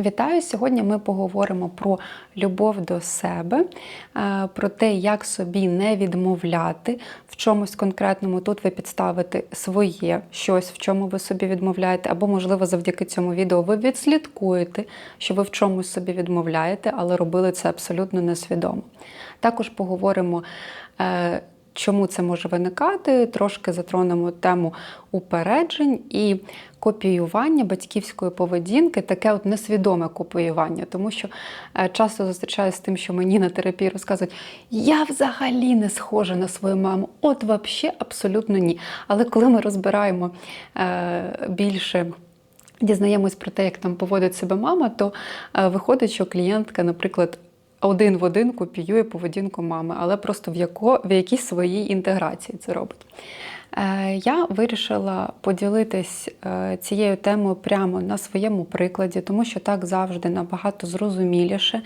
Вітаю! Сьогодні ми поговоримо про любов до себе, е, про те, як собі не відмовляти в чомусь конкретному. Тут ви підставите своє щось, в чому ви собі відмовляєте, або, можливо, завдяки цьому відео ви відслідкуєте, що ви в чомусь собі відмовляєте, але робили це абсолютно несвідомо. Також поговоримо. Чому це може виникати? Трошки затронемо тему упереджень і копіювання батьківської поведінки, таке от несвідоме копіювання, тому що е, часто зустрічаюся з тим, що мені на терапії розказують, я взагалі не схожа на свою маму, от взагалі абсолютно ні. Але коли ми розбираємо е, більше. Дізнаємось про те, як там поводить себе мама, то е, виходить, що клієнтка, наприклад, один в один копіює поведінку мами, але просто в, яко, в якійсь своїй інтеграції це робить. Е, Я вирішила поділитись е, цією темою прямо на своєму прикладі, тому що так завжди набагато зрозуміліше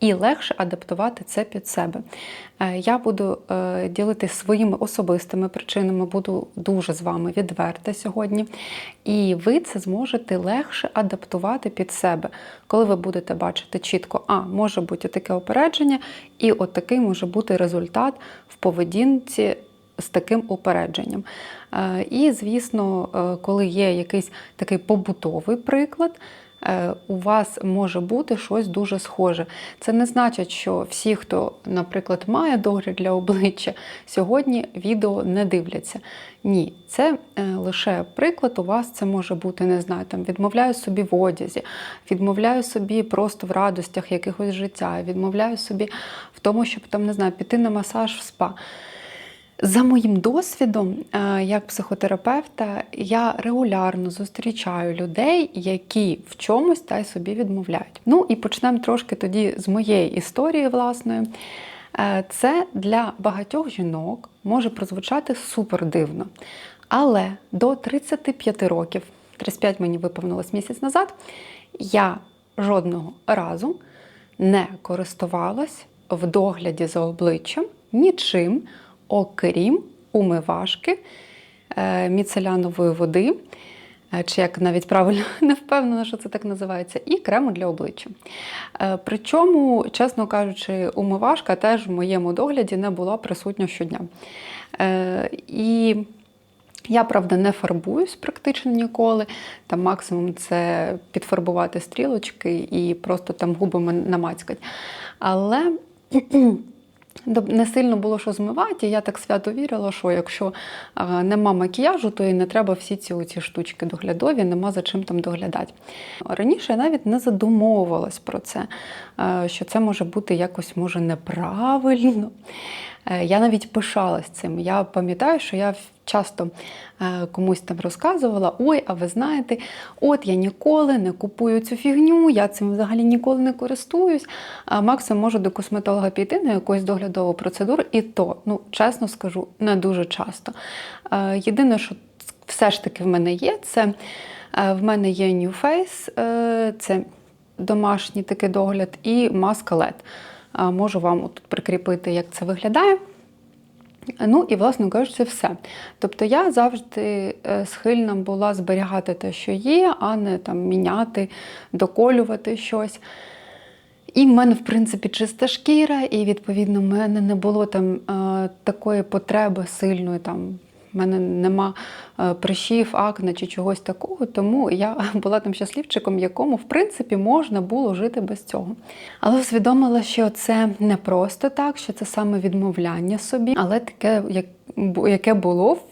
і легше адаптувати це під себе. Е, Я буду ділитись своїми особистими причинами, буду дуже з вами відверта сьогодні. І ви це зможете легше адаптувати під себе, коли ви будете бачити чітко, а може бути таке опередження, і от такий може бути результат в поведінці з таким упередженням. Е, І, звісно, е, коли є якийсь такий побутовий приклад, е, у вас може бути щось дуже схоже. Це не значить, що всі, хто, наприклад, має догляд для обличчя, сьогодні відео не дивляться. Ні, це лише приклад. У вас це може бути, не знаю, там відмовляю собі в одязі, відмовляю собі просто в радостях якихось життя, відмовляю собі в тому, щоб там не знаю, піти на масаж в спа. За моїм досвідом, е, як психотерапевта, я регулярно зустрічаю людей, які в чомусь та й собі відмовляють. Ну і почнемо трошки тоді з моєї історії власної. Е, Це для багатьох жінок може прозвучати супер дивно. Але до 35 років, 35 мені виповнилось місяць назад, я жодного разу не користувалась в догляді за обличчям нічим, окрім умивашки, е, міцелянової води, е, чи як навіть правильно не впевнена, що це так називається, і крему для обличчя. Е, Причому, чесно кажучи, умивашка теж в моєму догляді не була присутня щодня. І я, правда, не фарбуюсь практично ніколи. Там максимум це підфарбувати стрілочки і просто там губами намацькати. Але не сильно було що змивати, і я так свято вірила, що якщо нема макіяжу, то і не треба всі ці оці штучки доглядові, нема за чим там доглядати. Раніше я навіть не задумовувалась про це, що це може бути якось може неправильно. Е, Я навіть пишалась цим. Я пам'ятаю, що я часто е, комусь там розказувала: ой, а ви знаєте, от я ніколи не купую цю фігню, я цим взагалі ніколи не користуюсь. А максимум можу до косметолога піти на якусь доглядову процедуру, і то, ну чесно скажу, не дуже часто. Е, Єдине, що все ж таки в мене є, це в мене є New Face, це домашній такий догляд, і маска LED. Можу вам тут прикріпити, як це виглядає. Ну і, власне кажучи, все. Тобто я завжди е, схильна була зберігати те, що є, а не там міняти, доколювати щось. І в мене, в принципі, чиста шкіра, і відповідно в мене не було там е, такої потреби сильної. Там в мене нема е, прищів, акне чи чогось такого, тому я була там щасливчиком, якому в принципі можна було жити без цього. Але усвідомила, що це не просто так, що це саме відмовляння собі, але таке, яке було в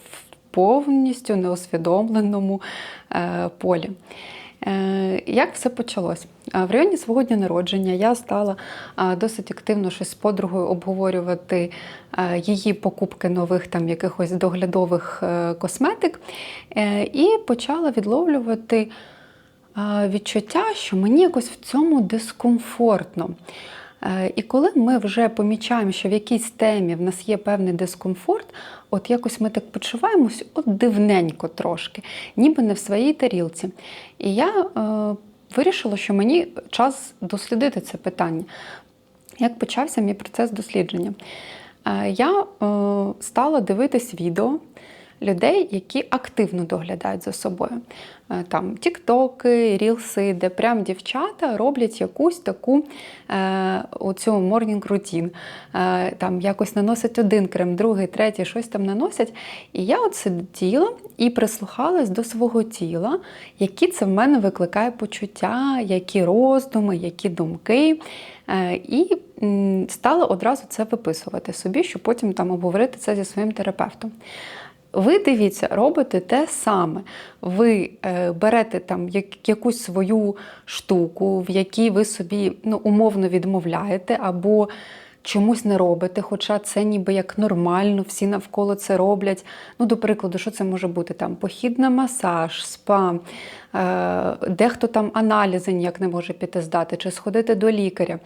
повністю неосвідомленому е, полі. Е, Як все почалось? Е, В районі свого дня народження я стала е, досить активно щось з подругою обговорювати її покупки нових там якихось доглядових косметик, і почала відловлювати відчуття, що мені якось в цьому дискомфортно. Е, І коли ми вже помічаємо, що в якійсь темі в нас є певний дискомфорт, от якось ми так почуваємось от дивненько трошки, ніби не в своїй тарілці. І я е, вирішила, що мені час дослідити це питання. Як почався мій процес дослідження? Е, Я е, стала дивитись відео, людей, які активно доглядають за собою. Е, Там тіктоки, рілси, де прям дівчата роблять якусь таку е, оцю морнінг рутін. Е, там якось наносять один крем, другий, третій, щось там наносять. І я от сиділа і прислухалась до свого тіла, які це в мене викликає почуття, які роздуми, які думки. Е, І стала одразу це виписувати собі, щоб потім там обговорити це зі своїм терапевтом. Ви дивіться, робите те саме. Ви е, берете там як, якусь свою штуку, в якій ви собі ну, умовно відмовляєте, або чомусь не робите, хоча це ніби як нормально, всі навколо це роблять. Ну, до прикладу, що це може бути? Там похід на масаж, спа, е, дехто там аналізи ніяк не може піти здати, чи сходити до лікаря.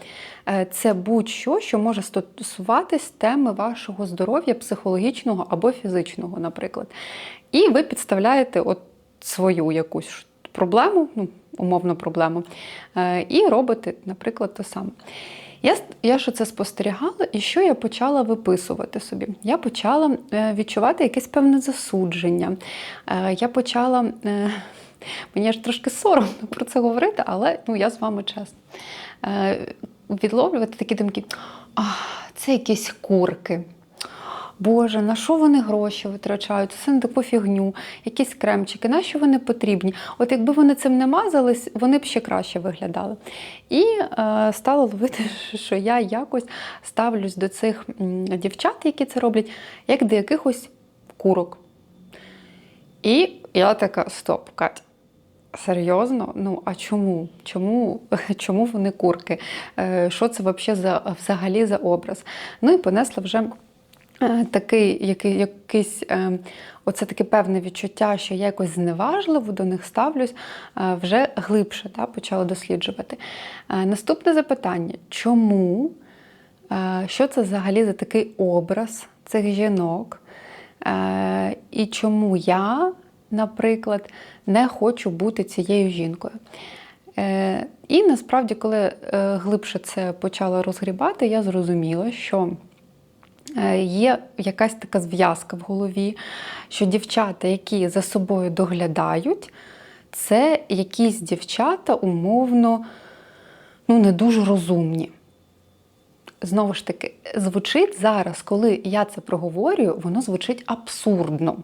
Е, це будь-що, що може стосуватись теми вашого здоров'я психологічного або фізичного, наприклад. І ви підставляєте от свою якусь проблему, ну, умовну проблему, е, і робите, наприклад, те саме. Я, я що це спостерігала, і що я почала виписувати собі? Я почала е, відчувати якесь певне засудження. Е, Я почала, е, мені ж трошки соромно про це говорити, але ну, я з вами чесна. Е, Відловлювати такі думки, а, це якісь курки. Боже, на що вони гроші витрачають? Це на таку фігню, якісь кремчики, на що вони потрібні? От якби вони цим не мазались, вони б ще краще виглядали. І е, стала ловити, що я якось ставлюсь до цих дівчат, які це роблять, як до якихось курок. І я така: стоп, Катя. Серйозно? Ну а чому? Чому чому вони курки? Е, Що це взагалі за образ? Ну і понесла вже такий, який, якийсь, е, оце таке певне відчуття, що я якось зневажливо до них ставлюсь, е, вже глибше да, почала досліджувати. Е, Наступне запитання: чому? Е, Що це взагалі за такий образ цих жінок? Е, І чому я, наприклад, не хочу бути цією жінкою? Е, І насправді, коли е, глибше це почала розгрібати, я зрозуміла, що е, є якась така зв'язка в голові, що дівчата, які за собою доглядають, це якісь дівчата умовно ну, не дуже розумні. Знову ж таки, звучить зараз, коли я це проговорюю, воно звучить абсурдно.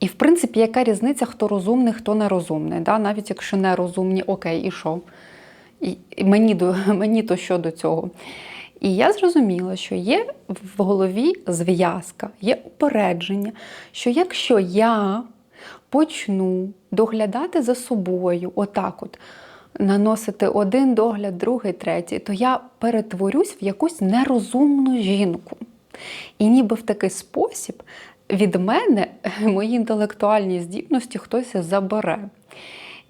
І, в принципі, яка різниця, хто розумний, хто нерозумний. Да? Навіть якщо нерозумні, окей, і що? І, мені, мені то що до цього? І я зрозуміла, що є в голові зв'язка, є упередження, що якщо я почну доглядати за собою, отак от, наносити один догляд, другий, третій, то я перетворюсь в якусь нерозумну жінку. І ніби в такий спосіб від мене мої інтелектуальні здібності хтось забере.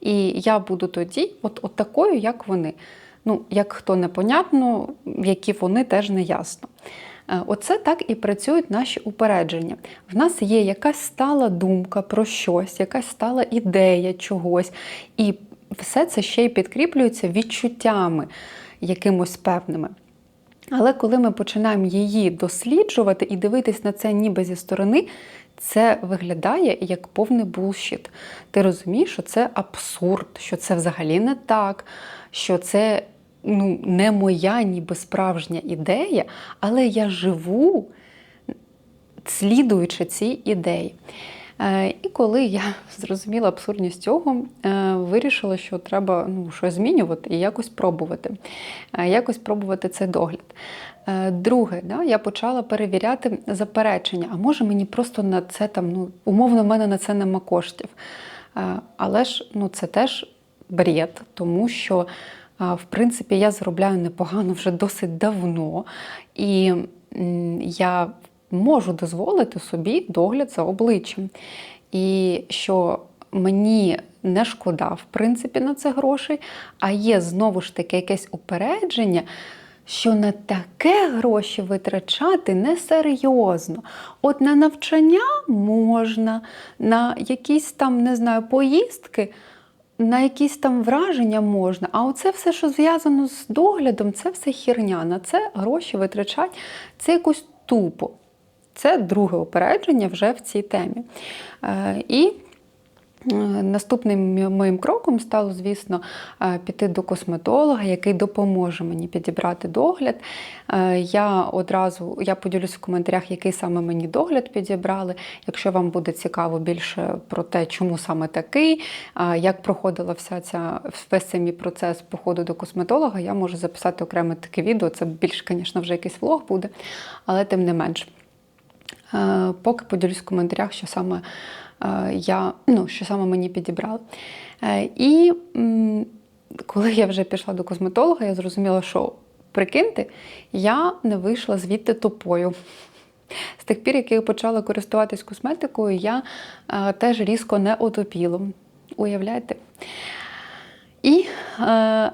І я буду тоді, от, от такою, як вони. Ну, як хто непонятно, які вони теж не ясно. Е, Оце так і працюють наші упередження. В нас є якась стала думка про щось, якась стала ідея чогось, і все це ще й підкріплюється відчуттями якимось певними. Але коли ми починаємо її досліджувати і дивитись на це ніби зі сторони, це виглядає як повний булшіт. Ти розумієш, що це абсурд, що це взагалі не так, що це ну, не моя ніби справжня ідея, але я живу, слідуючи цій ідеї. Е, І коли я зрозуміла абсурдність цього, е, вирішила, що треба ну, щось змінювати і якось пробувати. Е, Якось пробувати цей догляд. Друге, да, я почала перевіряти заперечення. А може мені просто на це там, ну, умовно, в мене на це нема коштів. Але ж ну, це теж бред, тому що, в принципі, я заробляю непогано вже досить давно. І я можу дозволити собі догляд за обличчям. І що мені не шкода, в принципі, на це грошей, а є знову ж таки якесь упередження. Що на таке гроші витрачати несерйозно. От на навчання можна, на якісь там, не знаю, поїздки, на якісь там враження можна. А оце все, що зв'язано з доглядом, це все херня. На це гроші витрачать, це якось тупо. Це друге упередження вже в цій темі. Е, І Наступним моїм кроком стало, звісно, е, піти до косметолога, який допоможе мені підібрати догляд. Е, Я одразу я поділюсь в коментарях, який саме мені догляд підібрали. Якщо вам буде цікаво більше про те, чому саме такий, е, як проходила вся ця весь цей мій процес походу до косметолога, я можу записати окреме таке відео. Це більш, звісно, вже якийсь влог буде, але тим не менш. Поки поділюсь в коментарях, що саме я, ну, що саме мені підібрали. Е, І коли я вже пішла до косметолога, я зрозуміла, що прикиньте, я не вийшла звідти тупою. З тих пір, як я почала користуватись косметикою, я е, теж різко не отопіла. Уявляєте? І, е,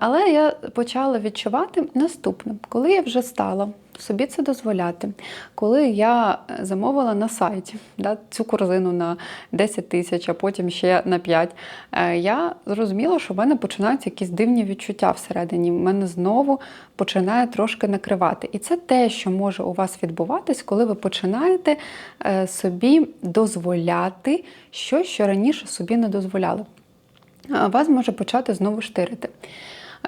але я почала відчувати наступне, коли я вже стала собі це дозволяти, коли я замовила на сайті да, цю корзину на 10 тисяч, а потім ще на 5, е, я зрозуміла, що в мене починаються якісь дивні відчуття всередині. В мене знову починає трошки накривати. І це те, що може у вас відбуватись, коли ви починаєте е, собі дозволяти щось, що раніше собі не дозволяли вас може почати знову штирити.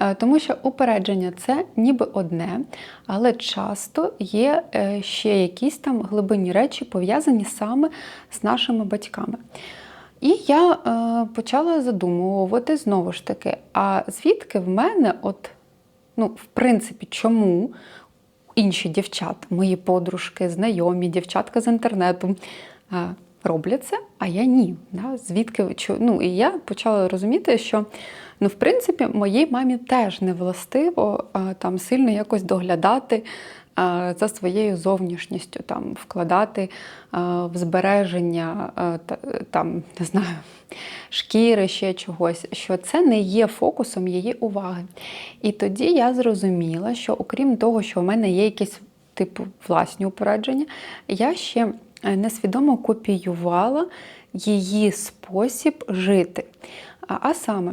Е, Тому що упередження це ніби одне, але часто є е, ще якісь там глибинні речі, пов'язані саме з нашими батьками. І я е, почала задумувати знову ж таки, а звідки в мене, от, ну, в принципі, чому інші дівчата, мої подружки, знайомі, дівчатка з інтернету роблять це, а я ні. Да? Звідки ну, і я почала розуміти, що ну, в принципі моїй мамі теж не властиво е, там сильно якось доглядати е, за своєю зовнішністю, там вкладати е, в збереження та- там, не знаю, шкіри, ще чогось, що це не є фокусом її уваги. І тоді я зрозуміла, що окрім того, що в мене є якісь типу власні упередження, я ще несвідомо копіювала її спосіб жити. А, а саме,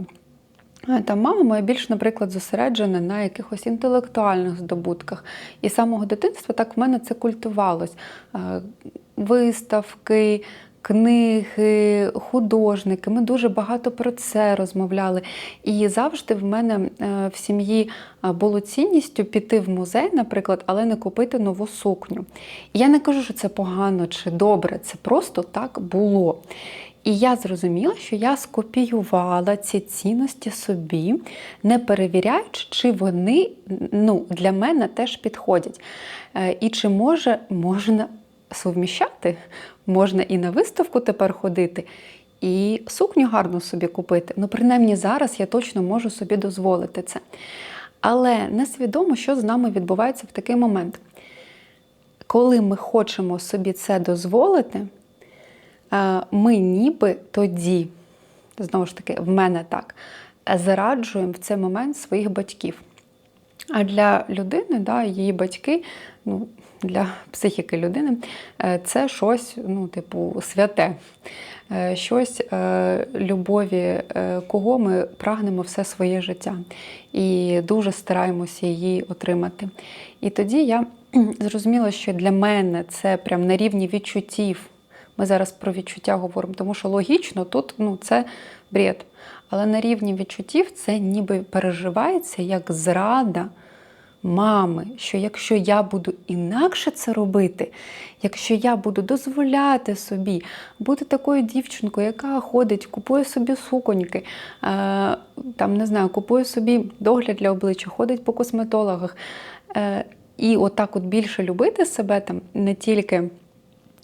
Е, Та мама моя більш, наприклад, зосереджена на якихось інтелектуальних здобутках. І з самого дитинства так в мене це культувалось. Е, Виставки, книги, художники. Ми дуже багато про це розмовляли. І завжди в мене е, в сім'ї е, було цінністю піти в музей, наприклад, але не купити нову сукню. І я не кажу, що це погано чи добре, це просто так було. І я зрозуміла, що я скопіювала ці цінності собі, не перевіряючи, чи вони ну, для мене теж підходять. Е, І чи може можна совміщати, можна і на виставку тепер ходити, і сукню гарну собі купити. Ну, принаймні зараз я точно можу собі дозволити це. Але несвідомо, що з нами відбувається в такий момент. Коли ми хочемо собі це дозволити, е, ми ніби тоді, знову ж таки, в мене так, зраджуємо в цей момент своїх батьків. А для людини, да, її батьки, ну, для психіки людини, е, це щось, ну, типу, святе, Е, щось е, любові, кого ми прагнемо все своє життя і дуже стараємося її отримати. І тоді я зрозуміла, що для мене це прям на рівні відчуттів. Ми зараз про відчуття говоримо, тому що логічно тут ну, це бред. Але на рівні відчуттів це ніби переживається як зрада мами, що якщо я буду інакше це робити, якщо я буду дозволяти собі бути такою дівчинкою, яка ходить, купує собі суконьки, е, там не знаю, купує собі догляд для обличчя, ходить по косметологах. е, І отак от більше любити себе там не тільки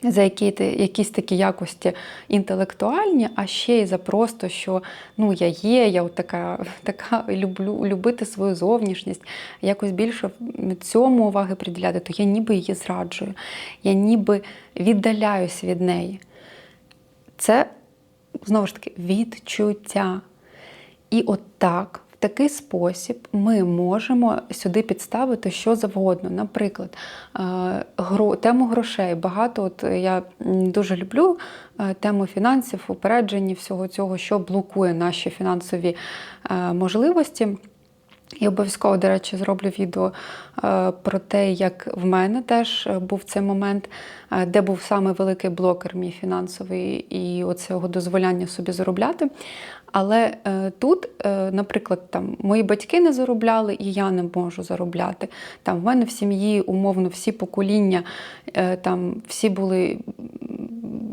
за які, ти- якісь такі якості інтелектуальні, а ще й за просто, що ну, я є, я от така, така люблю любити свою зовнішність, якось більше цьому уваги приділяти, то я ніби її зраджую, я ніби віддаляюсь від неї. Це знову ж таки відчуття. І от так, такий спосіб ми можемо сюди підставити що завгодно. Наприклад, е, тему грошей. Багато от я дуже люблю е, тему фінансів, упередження всього цього, що блокує наші фінансові е, можливості. І обов'язково, до речі, зроблю відео е, про те, як в мене теж е, був цей момент, е, де був саме великий блокер мій фінансовий і оцього дозволяння собі заробляти. Але е, тут, е, наприклад, там мої батьки не заробляли, і я не можу заробляти. Там в мене в сім'ї умовно всі покоління, е, там всі були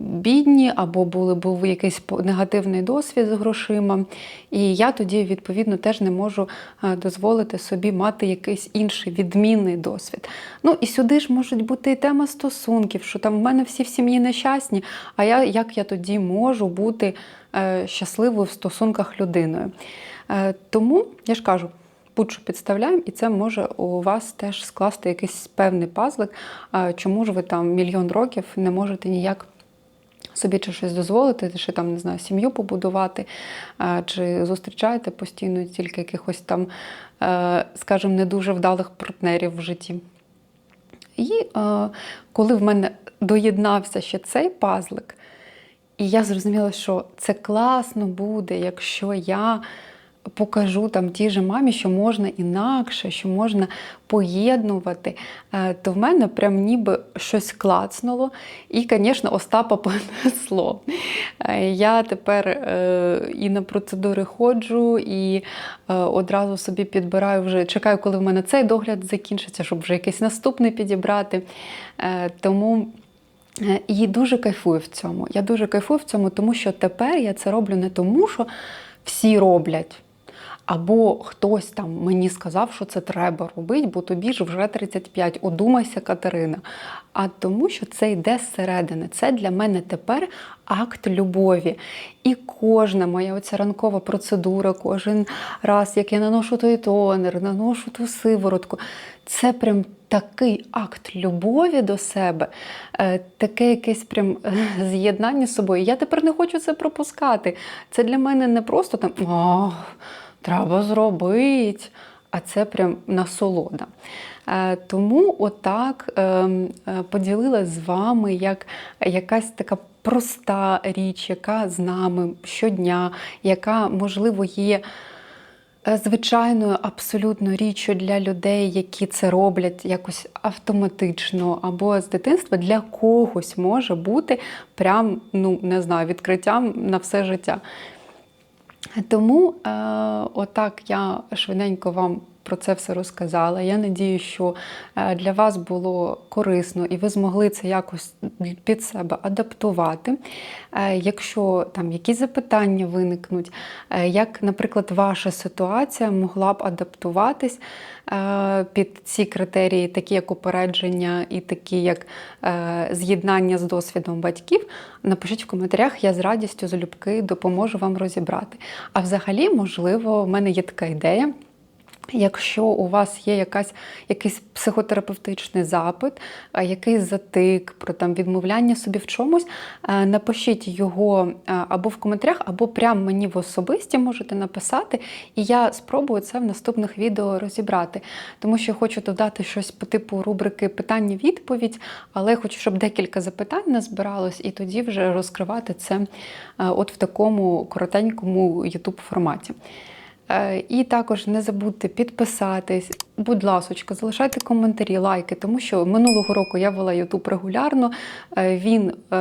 бідні, або були, був якийсь негативний досвід з грошима. І я тоді, відповідно, теж не можу е, дозволити собі мати якийсь інший відмінний досвід. Ну і сюди ж можуть бути і тема стосунків, що там в мене всі в сім'ї нещасні, а я як я тоді можу бути е, щасливою в стосунках людиною. Е, тому я ж кажу. Будь-що підставляємо, і це може у вас теж скласти якийсь певний пазлик, чому ж ви там мільйон років не можете ніяк собі чи щось дозволити, чи там не знаю, сім'ю побудувати, е, чи зустрічаєте постійно тільки якихось там, е, скажімо, не дуже вдалих партнерів в житті. І е, коли в мене доєднався ще цей пазлик, і я зрозуміла, що це класно буде, якщо я покажу там тій же мамі, що можна інакше, що можна поєднувати, е, то в мене прям ніби щось клацнуло. І, звісно, Остапа понесло. Е, Я тепер е, і на процедури ходжу, і одразу собі підбираю вже, чекаю, коли в мене цей догляд закінчиться, щоб вже якийсь наступний підібрати. Тому. І дуже кайфую в цьому. Я дуже кайфую в цьому, тому що тепер я це роблю не тому, що всі роблять. Або хтось там мені сказав, що це треба робити, бо тобі ж вже 35, одумайся, Катерина. А тому, що це йде зсередини. Це для мене тепер акт любові. І кожна моя оця ранкова процедура, кожен раз, як я наношу той тонер, наношу ту сиворотку, це прям такий акт любові до себе, е, таке якесь прям е, з'єднання з собою. Я тепер не хочу це пропускати. Це для мене не просто там «Ах, треба зробити, а це прям насолода. Е, Тому отак е, е, поділилась з вами як якась така проста річ, яка з нами щодня, яка, можливо, є е, звичайною абсолютно річчю для людей, які це роблять якось автоматично або з дитинства, для когось може бути прям, ну не знаю, відкриттям на все життя. Тому е, отак я швиденько вам про це все розказала. Я надію, що е, для вас було корисно і ви змогли це якось під себе адаптувати. Е, якщо там якісь запитання виникнуть, е, як, наприклад, ваша ситуація могла б адаптуватись під ці критерії, такі як упередження і такі як з'єднання з досвідом батьків, напишіть в коментарях, я з радістю залюбки допоможу вам розібрати. А взагалі, можливо, в мене є така ідея. Якщо у вас є якась, якийсь психотерапевтичний запит, якийсь затик про там відмовляння собі в чомусь, е, напишіть його е, або в коментарях, або прямо мені в особисті можете написати, і я спробую це в наступних відео розібрати. Тому що хочу додати щось по типу рубрики питання-відповідь, але хочу, щоб декілька запитань назбиралось, і тоді вже розкривати це е, от в такому коротенькому YouTube форматі. Е, І також не забудьте підписатись. Будь ласочка, залишайте коментарі, лайки, тому що минулого року я вела Ютуб регулярно. Е, Він е,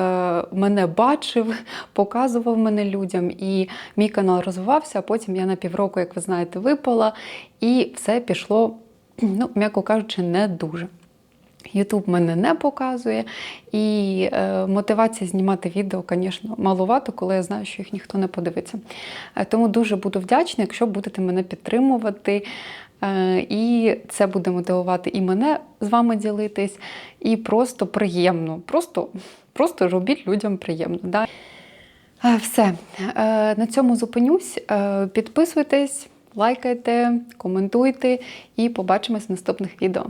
мене бачив, показував мене людям, і мій канал розвивався. А потім я на півроку, як ви знаєте, випала, і все пішло, ну, м'яко кажучи, не дуже. Ютуб мене не показує, і е, мотивація знімати відео, звісно, маловато, коли я знаю, що їх ніхто не подивиться. Е, тому дуже буду вдячна, якщо будете мене підтримувати. Е, і це буде мотивувати і мене з вами ділитись, і просто приємно. Просто, просто робіть людям приємно. Да? Е, Все, Е, на цьому зупинюсь. Е, Підписуйтесь, лайкайте, коментуйте і побачимось в наступних відео.